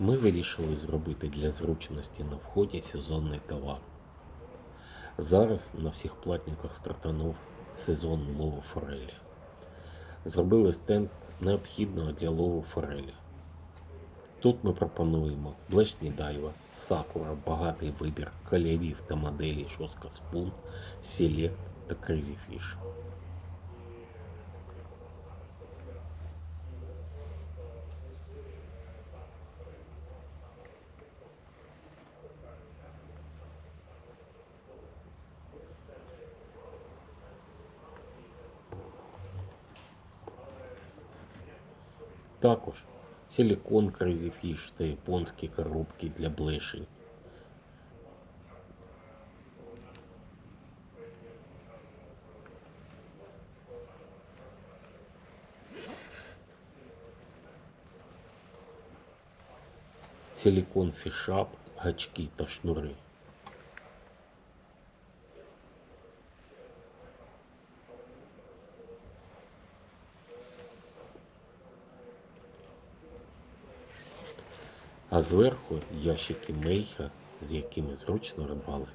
Ми вирішили зробити для зручності на вході сезонний товар. Зараз на всіх платниках стартанув сезон лову форелі. Зробили стенд необхідного для лову форелі. Тут ми пропонуємо блешні дайва, сакура, багатий вибір кольорів та моделей шоска спун, селект та Crazy Також силікон Fish та японські коробки для блешень. Силікон фішап, гачки та шнури. А зверху ящики мейха, з якими зручно рибалити.